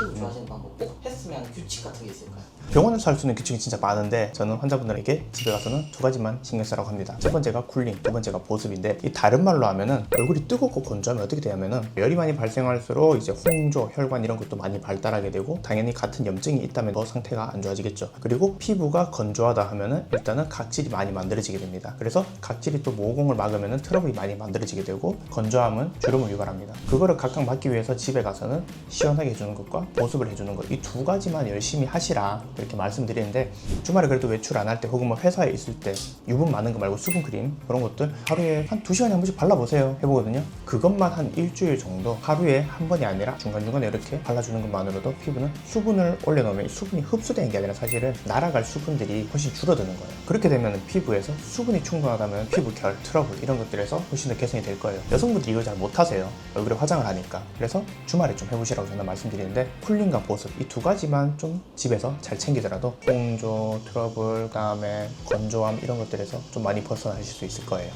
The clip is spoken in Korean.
Ooh. 좋아지는 방법 꼭 했으면 규칙 같은 게 있을까요? 병원에서 할 수 있는 규칙이 진짜 많은데 저는 환자분들에게 집에 가서는 두 가지만 신경 쓰라고 합니다. 첫 번째가 쿨링, 두 번째가 보습인데 이 다른 말로 하면은 얼굴이 뜨겁고 건조하면 어떻게 되냐면은 열이 많이 발생할수록 이제 홍조, 혈관 이런 것도 많이 발달하게 되고 당연히 같은 염증이 있다면 더 상태가 안 좋아지겠죠. 그리고 피부가 건조하다 하면은 일단은 각질이 많이 만들어지게 됩니다. 그래서 각질이 또 모공을 막으면은 트러블이 많이 만들어지게 되고 건조함은 주름을 유발합니다. 그거를 각각 막기 위해서 집에 가서는 시원하게 해주는 것과 보습 을 해주는 것 이 두 가지만 열심히 하시라. 이렇게 말씀드리는데 주말에 그래도 외출 안 할 때 혹은 뭐 회사에 있을 때 유분 많은 거 말고 수분 크림 그런 것들 하루에 한 두 시간에 한 번씩 발라보세요. 해보거든요. 그것만 한 일주일 정도 하루에 한 번이 아니라 중간중간에 이렇게 발라주는 것만으로도 피부는 수분을 올려놓으면 이 수분이 흡수되는 게 아니라 사실은 날아갈 수분들이 훨씬 줄어드는 거예요. 그렇게 되면 피부에서 수분이 충분하다면 피부 결, 트러블 이런 것들에서 훨씬 더 개선이 될 거예요. 여성분들이 이걸 잘 못하세요. 얼굴에 화장을 하니까. 그래서 주말에 좀 해보시라고 저는 말씀드리는데 쿨 링과 보습 이 두 가지만 좀 집에서 잘 챙기더라도 홍조, 트러블, 그다음에 건조함 이런 것들에서 좀 많이 벗어나실 수 있을 거예요